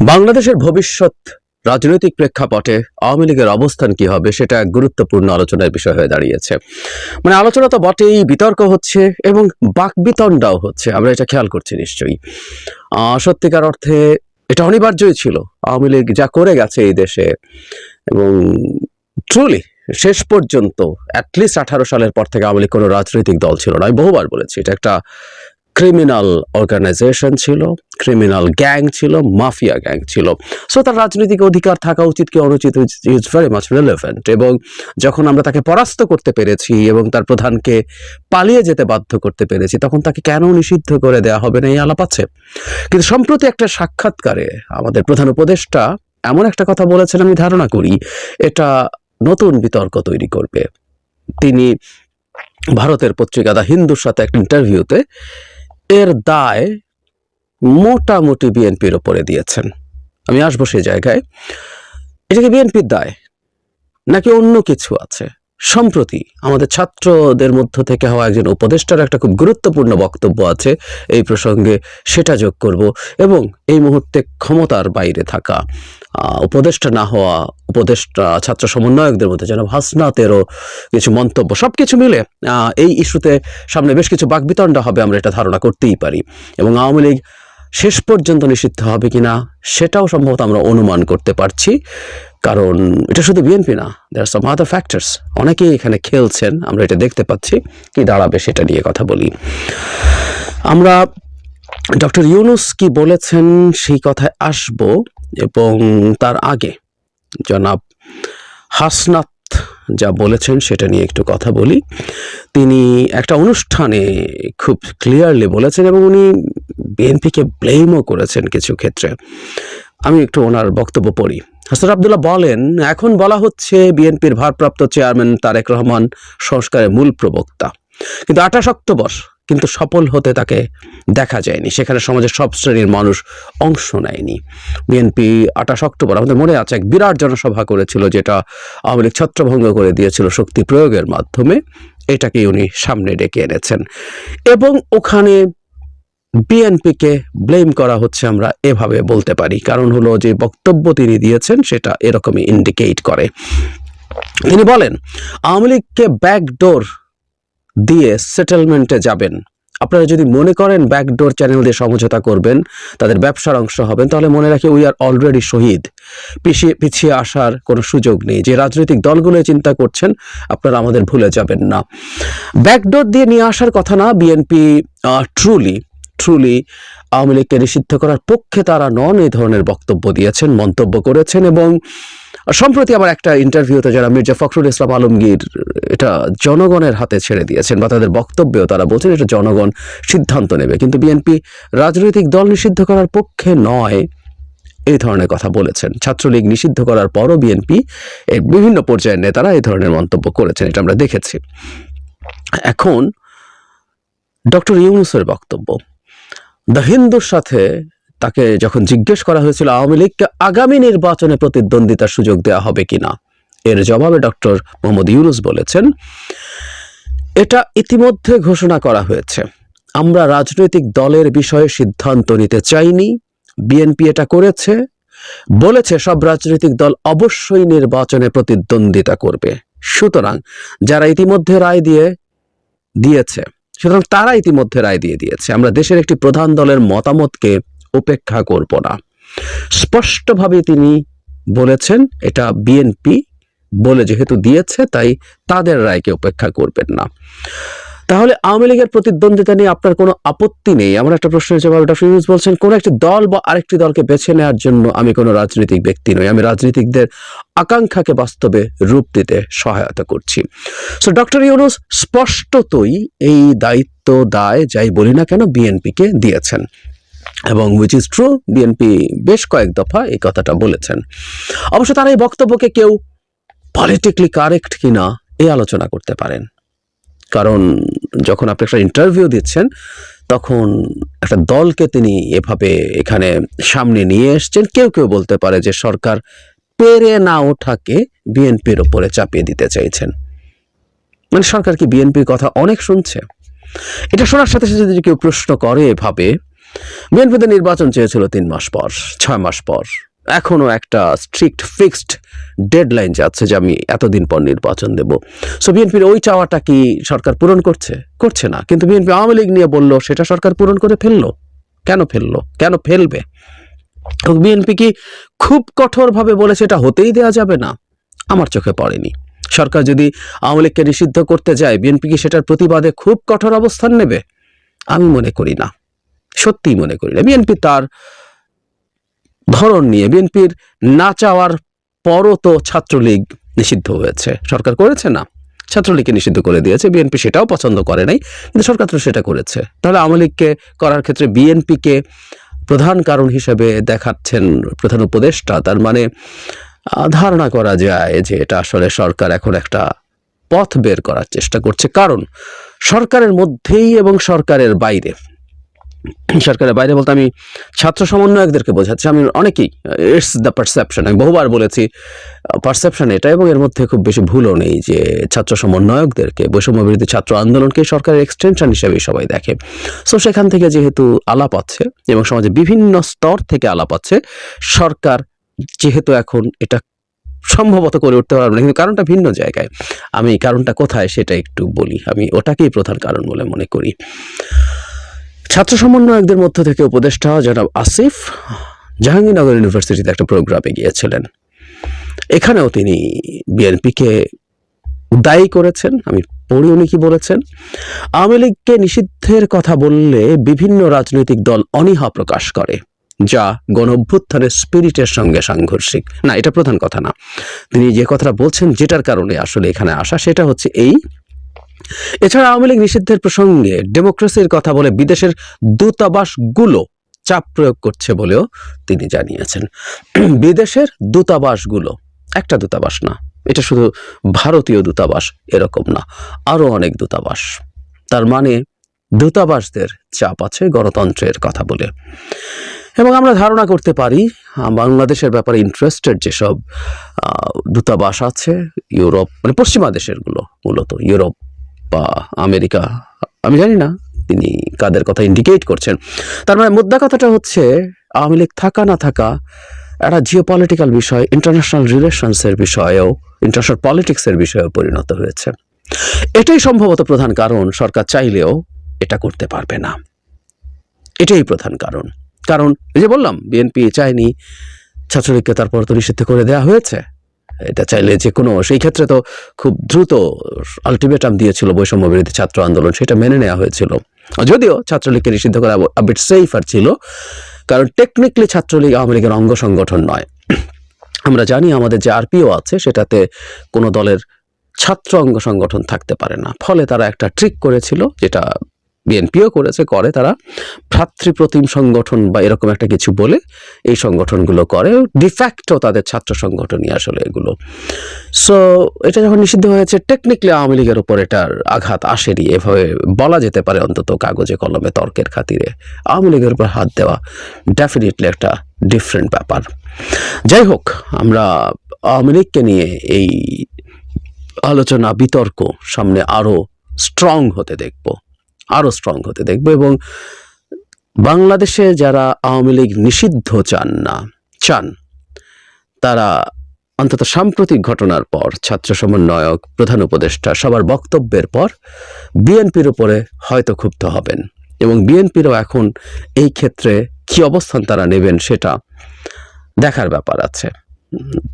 বাংলাদেশের ভবিষ্যৎ রাজনৈতিক প্রেক্ষাপটে আওয়ামী লীগের অবস্থান কি হবে সেটা এক গুরুত্বপূর্ণ আলোচনার বিষয় হয়ে দাঁড়িয়েছে। মানে আলোচনা তো বটেই, বিতর্ক হচ্ছে এবং বাকবিতণ্ডাও হচ্ছে, আমরা এটা খেয়াল করছি নিশ্চয়ই। সত্যিকার অর্থে এটা অনিবার্যই ছিল, আওয়ামী লীগ যা করে গেছে এই দেশে এবং ট্রুলি শেষ পর্যন্ত অ্যাটলিস্ট আঠারো সালের পর থেকে আওয়ামী লীগ কোনো রাজনৈতিক দল ছিল না, আমি বহুবার বলেছি, এটা একটা ক্রিমিনাল অর্গানাইজেশন ছিল ক্রিমিনাল গ্যাং ছিল মাফিয়া গ্যাং ছিল। সো তার রাজনৈতিক অধিকার থাকা উচিত কি অনুচিত? ইজ ভেরি মাচ রিলেভেন্ট এবং যখন আমরা তাকে পরাস্ত করতে পেরেছি এবং তার প্রধানকে পালিয়ে যেতে বাধ্য করতে পেরেছি, তখন তাকে কেন নিষিদ্ধ করে দেওয়া হবে না? এই আলাপ আছে। কিন্তু সম্প্রতি একটা সাক্ষাৎকারে আমাদের প্রধান উপদেষ্টা এমন একটা কথা বলেছেন, আমি ধারণা করি, এটা নতুন বিতর্ক তৈরি করবে। তিনি ভারতের পত্রিকা দা হিন্দুর সাথে একটা ইন্টারভিউতে এর দায় মোটামুটি বিএনপির ওপরে দিয়েছেন। আমি আসব সেই জায়গায়। এটা কি বিএনপির দায় নাকি অন্য কিছু আছে? সম্প্রতি আমাদের ছাত্রদের মধ্য থেকে হওয়া একজন উপদেষ্টার একটা খুব গুরুত্বপূর্ণ বক্তব্য আছে। এই প্রসঙ্গে সেটা যোগ করব এবং এই মুহূর্তে ক্ষমতার বাইরে থাকা উপদেষ্টা না হওয়া, উপদেষ্টা, ছাত্র সমন্বয়কদের মধ্যে যেন হাসনাতেরও কিছু মন্তব্য সব কিছু মিলে এই ইস্যুতে সামনে বেশ কিছু বাকবিতণ্ডা হবে আমরা এটা ধারণা করতেই পারি। এবং আওয়ামী লীগ শেষ পর্যন্ত নিষিদ্ধ হবে কিনা, সেটাও সম্ভবত আমরা অনুমান করতে পারছি। কারণ এটা শুধু বিএনপি না দেয়ার সাম আদার ফ্যাক্টরস অনেকেই এখানে খেলছেন, আমরা এটা দেখতে পাচ্ছি। কি দাঁড়াবে সেটা নিয়ে কথা বলি। আমরা ডক্টর ইউনুস কি বলেছেন সেই কথায় আসব এবং তার আগে জনাব হাসনাত যা বলেছেন সেটা নিয়ে একটু কথা বলি। তিনি একটা অনুষ্ঠানে খুব ক্লিয়ারলি বলেছেন এবং উনি বিএনপিকে ব্লেমও করেছেন কিছু ক্ষেত্রে। আমি একটু ওনার বক্তব্য পড়ি। হাসান আবদুল্লাহ বলেন, এখন বলা হচ্ছে বিএনপির ভারপ্রাপ্ত চেয়ারম্যান তারেক রহমান সংস্কারের মূল প্রবক্তা। কিন্তু আঠাশ অক্টোবর কিন্তু সফল হতে তাকে দেখা যায়নি। সেখানে সমাজের সব শ্রেণির মানুষ অংশ নেয়নি। বিএনপি আঠাশ অক্টোবর আমাদের মনে আছে এক বিরাট জনসভা করেছিল, যেটা আওয়ামী লীগ ছত্রভঙ্গ করে দিয়েছিল শক্তি প্রয়োগের মাধ্যমে। এটাকেই উনি সামনে ডেকে এনেছেন। এবং ওখানে বিএনপিকে ব্লেম করা হচ্ছে আমরা এভাবে বলতে পারি। কারণ হলো যে বক্তব্য তিনি দিয়েছেন সেটা এরকমই ইন্ডিকেট করে। তিনি বলেন, আওয়ামী লীগকে ব্যাকডোর দিয়ে সেটেলমেন্টে যাবেন। আপনারা যদি মনে করেন ব্যাকডোর চ্যানেল দিয়ে সমঝোতা করবেন, তাদের ব্যবসার অংশ হবেন, তাহলে মনে রাখি উই আর অলরেডি শহীদ। পিছিয়ে পিছিয়ে আসার কোনো সুযোগ নেই। যে রাজনৈতিক দলগুলো চিন্তা করছেন, আপনারা আমাদের ভুলে যাবেন না। ব্যাকডোর দিয়ে নিয়ে আসার কথা না বিএনপি ট্রুলি ট্রুলি আওয়ামী লীগকে নিষিদ্ধ করার পক্ষে তারা নন, এই ধরনের বক্তব্য দিয়েছেন, মন্তব্য করেছেন এবং সম্প্রতি আবার একটা ইন্টারভিউতে যারা মির্জা ফখরুল ইসলাম আলমগীর, এটা জনগণের হাতে ছেড়ে দিয়েছেন বা তাদের বক্তব্যেও তারা বলছেন এটা জনগণ সিদ্ধান্ত নেবে। কিন্তু বিএনপি রাজনৈতিক দল নিষিদ্ধ করার পক্ষে নয়, এই ধরনের কথা বলেছেন। ছাত্রলীগ নিষিদ্ধ করার পরও বিএনপি এর বিভিন্ন পর্যায়ের নেতারা এই ধরনের মন্তব্য করেছেন, এটা আমরা দেখেছি। এখন ডক্টর ইউনুসের বক্তব্য। দ্য হিন্দুর সাথে তাকে যখন জিজ্ঞেস করা হয়েছিল আওয়ামী লীগকে আগামী নির্বাচনে প্রতিদ্বন্দ্বিতার সুযোগ দেওয়া হবে কিনা, এর জবাবে ডক্টর মোহাম্মদ ইউনুস বলেছেন, এটা ইতিমধ্যে ঘোষণা করা হয়েছে। আমরা রাজনৈতিক দলের বিষয়ে সিদ্ধান্ত নিতে চাইনি, বিএনপি এটা করেছে, বলেছে সব রাজনৈতিক দল অবশ্যই নির্বাচনে প্রতিদ্বন্দ্বিতা করবে। সুতরাং যারা ইতিমধ্যে রায় দিয়ে দিয়েছে সুতরাং তারা ইতিমধ্যে রায় দিয়ে দিয়েছে, আমরা দেশের একটি প্রধান দলের মতামতকে উপেক্ষা করব না। স্পষ্টভাবে তিনি বলেছেন, এটা বিএনপি বলে যেহেতু দিয়েছে, তাই তাদের রায়কে উপেক্ষা করবেন না। তাহলে আওয়ামী লীগের প্রতিদ্বন্দ্বিতা নিয়ে আপনার কোনো আপত্তি নেই? আমার একটা প্রশ্নের জবাবে ডক্টর ইউনুস বলছেন, কোন একটি দল বা আরেকটি দলকে বেছে নেওয়ার জন্য আমি কোনো রাজনৈতিক ব্যক্তি নই। আমি রাজনীতিকদের আকাঙ্ক্ষাকে বাস্তবে রূপ দিতে সহায়তা করছি। সো ডক্টর ইউনুস স্পষ্টতই এই দায়িত্ব দায়, যাই বলি না কেন, বিএনপিকে দিয়েছেন। এবং উইচ ইজ ট্রু বিএনপি বেশ কয়েক দফা এই কথাটা বলেছেন। অবশ্য তারা এই বক্তব্যকে কেউ পলিটিক্যালি কারেক্ট কিনা এই আলোচনা করতে পারেন। কারণ যখন আপনি একটা ইন্টারভিউ দিচ্ছেন, তখন একটা দলকে তিনি এভাবে এখানে সামনে নিয়ে এসছেন। কেউ কেউ বলতে পারে যে সরকার পেরে না ওঠাকে বিএনপির ওপরে চাপিয়ে দিতে চাইছেন। মানে সরকার কি বিএনপির কথা অনেক শুনছে? এটা শোনার সাথে সাথে যদি কেউ প্রশ্ন করে এভাবে, বিএনপিতে নির্বাচন চেয়েছিল তিন মাস পর, ছয় মাস পর। এখনও একটা স্ট্রিক্ট ফিক্সড ডেডলাইন যাচ্ছে যে আমি এতদিন পর নির্বাচন দেব। সো বিএনপির ওই চাওয়াটা কি সরকার পূরণ করছে? করছে না। কিন্তু বিএনপি আওয়ামী লীগ নিয়ে বলল, সেটা সরকার পূরণ করে ফেলল। কেন ফেলল? কেন ফেলবে? বিএনপি কি খুব কঠোরভাবে বলে সেটা হতেই দেওয়া যাবে না? আমার চোখে পড়েনি। সরকার যদি আওয়ামী লীগকে নিষিদ্ধ করতে যায় বিএনপি কি সেটার প্রতিবাদে খুব কঠোর অবস্থান নেবে? আমি মনে করি না। সত্যিই মনে করি না। বিএনপি তার ধরন নিয়ে বিএনপির না চাওয়ার পরও তো ছাত্রলীগ নিষিদ্ধ হয়েছে। সরকার করেছে না। ছাত্রলীগকে নিষিদ্ধ করে দিয়েছে। বিএনপি সেটাও পছন্দ করে নাই, কিন্তু সরকার তো সেটা করেছে। তাহলে আওয়ামী লীগকে করার ক্ষেত্রে বিএনপিকে প্রধান কারণ হিসেবে দেখাচ্ছেন প্রধান উপদেষ্টা। তার মানে ধারণা করা যায় যে এটা আসলে সরকার এখন একটা পথ বের করার চেষ্টা করছে। কারণ সরকারের মধ্যেই এবং সরকারের বাইরে সরকারের বাইরে বলতে আমি ছাত্র সমন্বয়কদেরকে বোঝাচ্ছি। আমি অনেকেই ইটস দ্য পারসেপশন আমি বহুবার বলেছি পারসেপশন এটা এবং এর মধ্যে খুব বেশি ভুলও নেই যে ছাত্র সমন্বয়কদেরকে, বৈষম্য বিরোধী ছাত্র আন্দোলনকে সরকারের এক্সটেনশন হিসেবে সবাই দেখে। সো সেখান থেকে যেহেতু আলাপ আছে এবং সমাজে বিভিন্ন স্তর থেকে আলাপ আছে, সরকার যেহেতু এখন এটা সম্ভবত করে উঠতে পারবে না, কিন্তু কারণটা ভিন্ন জায়গায়। আমি কারণটা কোথায় সেটা একটু বলি। আমি ওটাকেই প্রধান কারণ বলে মনে করি। ছাত্র সমন্বয়কদের মধ্য থেকে উপদেষ্টা জনাব আসিফ জাহাঙ্গীরনগর ইউনিভার্সিটিতে একটা প্রোগ্রামে গিয়েছিলেন। এখানেও তিনি বিএনপিকে দায়ী করেছেন, আমি পড়ি উনি কি বলেছেন। আওয়ামী লীগকে নিষিদ্ধের কথা বললে বিভিন্ন রাজনৈতিক দল অনীহা প্রকাশ করে, যা গণ অভ্যুত্থানের স্পিরিটের সঙ্গে সাংঘর্ষিক। না, এটা প্রধান কথা না। তিনি যে কথাটা বলছেন, যেটার কারণে আসলে এখানে আসা, সেটা হচ্ছে এই এছাড়া আওয়ামী লীগ নিষিদ্ধের প্রসঙ্গে ডেমোক্রেসির কথা বলে বিদেশের দূতাবাসগুলো চাপ প্রয়োগ করছে বলেও তিনি জানিয়েছেন। বিদেশের দূতাবাসগুলো একটা দূতাবাস না, এটা শুধু ভারতীয় দূতাবাস এরকম না আরও অনেক দূতাবাস। তার মানে দূতাবাসদের চাপ আছে গণতন্ত্রের কথা বলে। এবং আমরা ধারণা করতে পারি, বাংলাদেশের ব্যাপারে ইন্টারেস্টেড যেসব দূতাবাস আছে, ইউরোপ মানে পশ্চিমা দেশেরগুলো, মূলত ইউরোপ বা আমেরিকা, আমি জানি না, তিনি কাদের কথা ইন্ডিকেট করছেন। তার মানে মুদ্রা কথাটা হচ্ছে, আওয়ামী লীগ থাকা না থাকা একটা জিও পলিটিক্যাল বিষয় ইন্টারন্যাশনাল রিলেশনসের বিষয়েও ইন্টারন্যাশনাল পলিটিক্সের বিষয়েও পরিণত হয়েছে। এটাই সম্ভবত প্রধান কারণ, সরকার চাইলেও এটা করতে পারবে না। এটাই প্রধান কারণ। কারণ যে বললাম, বিএনপি চায়নি, ছাত্রলীগকে তারপর তো নিষিদ্ধ করে দেওয়া হয়েছে। এটা চাইলে যে কোনো, সেই ক্ষেত্রে তো খুব দ্রুত আলটিমেটাম দিয়েছিল বৈষম্য বিরোধী ছাত্র আন্দোলন, সেটা মেনে নেওয়া হয়েছিল। যদিও ছাত্রলীগকে নিষিদ্ধ করা আবিট সেফার ছিল, কারণ টেকনিক্যালি ছাত্রলীগ আওয়ামী লীগের অঙ্গ সংগঠন নয়। আমরা জানি আমাদের যে আরপিও আছে, সেটাতে কোনো দলের ছাত্র অঙ্গ সংগঠন থাকতে পারে না। ফলে তারা একটা ট্রিক করেছিল, যেটা বিএনপিও করেছে, করে তারা। ভ্রাতৃপ্রতিম সংগঠন বা এরকম একটা কিছু বলে এই সংগঠনগুলো করে। ডিফ্যাক্টও তাদের ছাত্র সংগঠনই আসলে এগুলো। সো এটা যখন নিষিদ্ধ হয়েছে টেকনিক্যালি আওয়ামী লীগের উপর এটার আঘাত আসেনি। এভাবে বলা যেতে পারে অন্তত কাগজে কলমে তর্কের খাতিরে। আওয়ামী লীগের উপর হাত দেওয়া ডেফিনেটলি একটা ডিফারেন্ট ব্যাপার। যাই হোক, আমরা আওয়ামী লীগকে নিয়ে এই আলোচনা, বিতর্ক সামনে আরও স্ট্রং হতে দেখব। আরও স্ট্রং হতে দেখব এবং বাংলাদেশে যারা আওয়ামী লীগ নিষিদ্ধ চান না, চান, তারা অন্তত সাম্প্রতিক ঘটনার পর, ছাত্র সমন্বয়ক, প্রধান উপদেষ্টা সবার বক্তব্যের পর বিএনপির উপরে হয়তো ক্ষুব্ধ হবেন এবং বিএনপিরও এখন এই ক্ষেত্রে কি অবস্থান তারা নেবেন সেটা দেখার ব্যাপার আছে।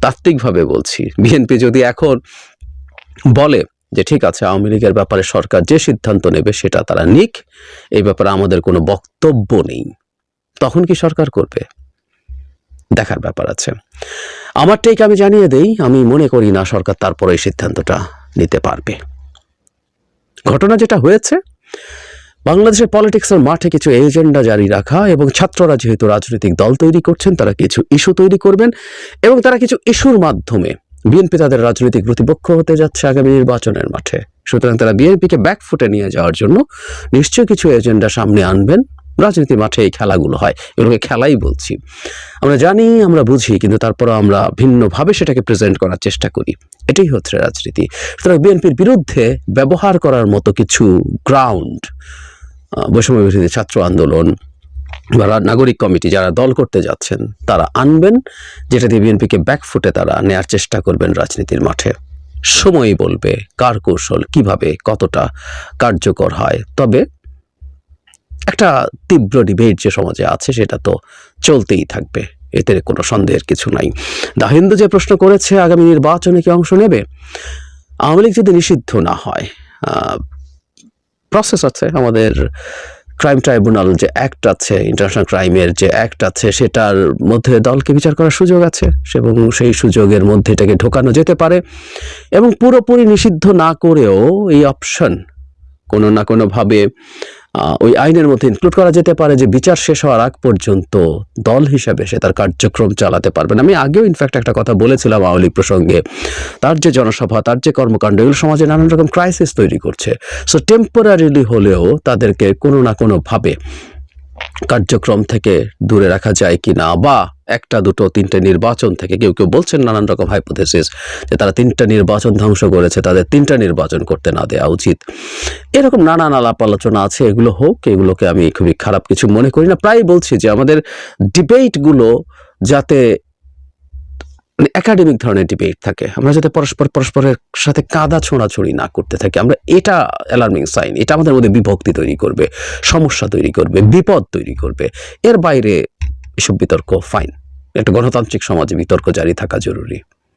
তাত্ত্বিকভাবে বলছি, বিএনপি যদি এখন বলে যে ঠিক আছে, আওয়ামী লীগের ব্যাপারে সরকার যে সিদ্ধান্ত নেবে সেটা তারা নিক, এই ব্যাপারে আমাদের কোনো বক্তব্য নেই। তখন কি সরকার করবে? দেখার ব্যাপার আছে। আমার টেক আমি জানিয়ে দেই, আমি মনে করি না সরকার তারপরে এই সিদ্ধান্তটা নিতে পারবে। ঘটনা যেটা হয়েছে, বাংলাদেশের পলিটিক্সের মাঠে কিছু এজেন্ডা জারি রাখা এবং ছাত্ররা যেহেতু রাজনৈতিক দল তৈরি করছেন, তারা কিছু ইস্যু তৈরি করবেন এবং তারা কিছু ইস্যুর মাধ্যমে বিএনপি তাদের রাজনৈতিক প্রতিপক্ষ হতে যাচ্ছে আগামী নির্বাচনের মাঠে। সুতরাং তারা বিএনপিকে ব্যাকফুটে নিয়ে যাওয়ার জন্য নিশ্চয়ই কিছু এজেন্ডা সামনে আনবেন। রাজনীতি মাঠে এই খেলাগুলো হয়, এগুলোকে খেলাই বলছি। আমরা জানি, আমরা বুঝি, কিন্তু তারপরে আমরা ভিন্নভাবে সেটাকে প্রেজেন্ট করার চেষ্টা করি। এটাই হচ্ছে রাজনীতি। সুতরাং বিএনপির বিরুদ্ধে ব্যবহার করার মতো কিছু গ্রাউন্ড বৈষম্য ছাত্র আন্দোলন বা নাগরিক কমিটি, যারা দল করতে যাচ্ছেন, তারা আনবেন, যেটা দিয়ে বিএনপিকে ব্যাকফুটে তারা নেয়ার চেষ্টা করবেন রাজনীতির মাঠে। সময় বলবে কার কৌশল, কীভাবে, কতটা কার্যকর হয়। তবে একটা তীব্র ডিবেট যে সমাজে আছে, সেটা তো চলতেই থাকবে। এতে কোনো সন্দেহের কিছু নাই। দা হিন্দু যে প্রশ্ন করেছে, আগামী নির্বাচনে কি অংশ নেবে? আওয়ামী লীগ যদি নিষিদ্ধ না হয় প্রসেস আছে আমাদের ক্রাইম ট্রাইব্যুনাল যে অ্যাক্ট আছে ইন্টারন্যাশনাল ক্রাইমের যে অ্যাক্ট আছে, সেটার মধ্যে দলকে বিচার করার সুযোগ আছে এবং সেই সুযোগের মধ্যে এটাকে ঢোকানো যেতে পারে এবং পুরোপুরি নিষিদ্ধ না করেও এই অপশন কোনো না কোনোভাবে ওই আইনের মধ্যে ইনক্লুড করা যেতে পারে যে বিচার শেষ হওয়ার আগ পর্যন্ত দল হিসাবে সে তার কার্যক্রম চালাতে পারবেন আমি আগেও ইনফ্যাক্ট একটা কথা বলেছিলাম আওয়ামী প্রসঙ্গে। তার যে জনসভা, তার যে কর্মকাণ্ড, এগুলো সমাজে নানান রকম ক্রাইসিস তৈরি করছে। সো টেম্পোরারিলি হলেও তাদেরকে কোনো না কোনোভাবে কার্যক্রম থেকে দূরে রাখা যায় কি না বা একটা, দুটো, তিনটে নির্বাচন থেকে কেউ কেউ বলছেন নানান রকম হাইপোথেসিস যে তারা তিনটা নির্বাচন ধ্বংস করেছে, তাদের তিনটা নির্বাচন করতে না দেওয়া উচিত। এরকম নানান আলাপ আলোচনা আছে, এগুলো হোক, এগুলোকে আমি খুবই খারাপ কিছু মনে করি না। প্রায় বলছি যে আমাদের ডিবেটগুলো যাতে মানে একাডেমিক ধরনের ডিবেট থাকে। আমরা যাতে পরস্পর পরস্পরের সাথে কাদা ছোঁড়াছড়ি না করতে থাকি, আমরা এটা অ্যালার্মিং সাইন এটা আমাদের মধ্যে বিভক্তি তৈরি করবে, সমস্যা তৈরি করবে, বিপদ তৈরি করবে। এর বাইরে এসব বিতর্ক ফাইন একটা গণতান্ত্রিক সমাজে বিতর্ক জারি থাকা জরুরি।